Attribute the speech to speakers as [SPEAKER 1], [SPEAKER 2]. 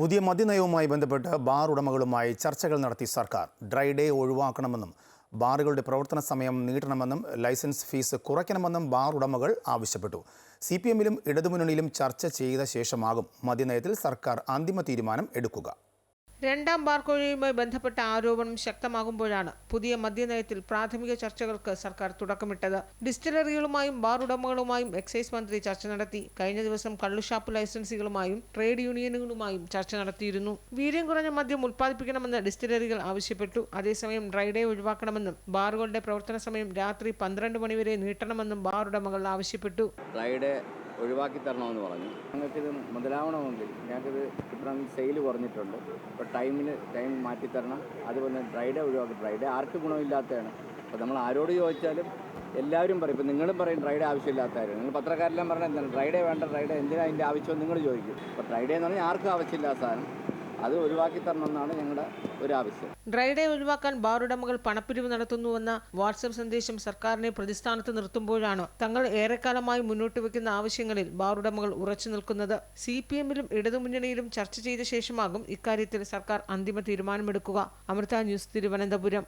[SPEAKER 1] പുതിയ മദ്യനയവുമായി ബന്ധപ്പെട്ട് ബാർ ഉടമകളുമായി ചർച്ചകൾ നടത്തി സർക്കാർ. ഡ്രൈ ഡേ ഒഴിവാക്കണമെന്നും ബാറുകളുടെ പ്രവർത്തന സമയം നീട്ടണമെന്നും ലൈസൻസ് ഫീസ് കുറയ്ക്കണമെന്നും ബാർ ഉടമകൾ ആവശ്യപ്പെട്ടു. സി പി എമ്മിലും ഇടതുമുന്നണിയിലും ചർച്ച ചെയ്ത ശേഷമാകും മദ്യനയത്തിൽ സർക്കാർ അന്തിമ തീരുമാനം എടുക്കുക.
[SPEAKER 2] രണ്ടാം ബാർ ബന്ധപ്പെട്ട ആരോപണം ശക്തമാകുമ്പോഴാണ് പുതിയ മദ്യനയത്തിൽ പ്രാഥമിക ചർച്ചകൾക്ക് സർക്കാർ തുടക്കമിട്ടത്. ഡിസ്റ്റിലറികളുമായും ബാർ ഉടമകളുമായും എക്സൈസ് മന്ത്രി ചർച്ച നടത്തി. കഴിഞ്ഞ ദിവസം കള്ളുഷാപ്പ് ലൈസൻസികളുമായും ട്രേഡ് യൂണിയനുകളുമായും ചർച്ച നടത്തിയിരുന്നു. വീര്യം കുറഞ്ഞ മദ്യം ഉൽപ്പാദിപ്പിക്കണമെന്ന് ഡിസ്റ്റിലറികൾ ആവശ്യപ്പെട്ടു. അതേസമയം ഡ്രൈഡേ ഒഴിവാക്കണമെന്നും ബാറുകളുടെ പ്രവർത്തന സമയം രാത്രി പന്ത്രണ്ട് മണിവരെ നീട്ടണമെന്നും ബാർ ഉടമകൾ ആവശ്യപ്പെട്ടു
[SPEAKER 3] ഡ്രൈഡേ ഒഴിവാക്കി തരണമെന്ന് പറഞ്ഞു. ഞങ്ങൾക്കിത് മുതലാവണമെങ്കിൽ ഞങ്ങൾക്കിത് ഇപ്പം സെയിൽ കുറഞ്ഞിട്ടുണ്ട്. അപ്പോൾ ടൈമിന് ടൈം മാറ്റി തരണം. അതുപോലെ ഡ്രൈഡേ ഒഴിവാക്കി. ഡ്രൈഡേ ആർക്ക് ഗുണമില്ലാത്തതാണ്? അപ്പോൾ നമ്മൾ ആരോട് ചോദിച്ചാലും എല്ലാവരും പറയും. ഇപ്പം നിങ്ങളും പറയും ഡ്രൈഡേ ആവശ്യമില്ലാത്തവരും നിങ്ങൾ പത്രക്കാരെല്ലാം പറഞ്ഞാൽ എന്താണ്? ഡ്രൈഡേ വേണ്ട ഡ്രൈഡേ എന്തിനാ അതിന്റെ ആവശ്യം? നിങ്ങൾ ചോദിക്കും. അപ്പോൾ ഡ്രൈഡേ എന്ന് പറഞ്ഞാൽ ആർക്കും ആവശ്യമില്ലാത്ത സാധനം. അത് ഒഴിവാക്കി തരണം എന്നാണ് ഞങ്ങളുടെ ഒരു ആവശ്യം
[SPEAKER 2] ഡ്രൈഡേ ഒഴിവാക്കാൻ ബാർ ഉടമകൾ പണപ്പിരിവ് നടത്തുന്നുവെന്ന വാട്സപ്പ് സന്ദേശം സർക്കാരിനെ പ്രതിസ്ഥാനത്ത് നിർത്തുമ്പോഴാണ് തങ്ങൾ ഏറെക്കാലമായി മുന്നോട്ട് വെക്കുന്ന ആവശ്യങ്ങളിൽ ബാർ ഉടമകൾ ഉറച്ചു നിൽക്കുന്നത്. സി പി എമ്മിലും ഇടതുമുന്നണിയിലും ചർച്ച ചെയ്ത ശേഷമാകും ഇക്കാര്യത്തിൽ സർക്കാർ അന്തിമ തീരുമാനമെടുക്കുക. അമൃത ന്യൂസ് തിരുവനന്തപുരം.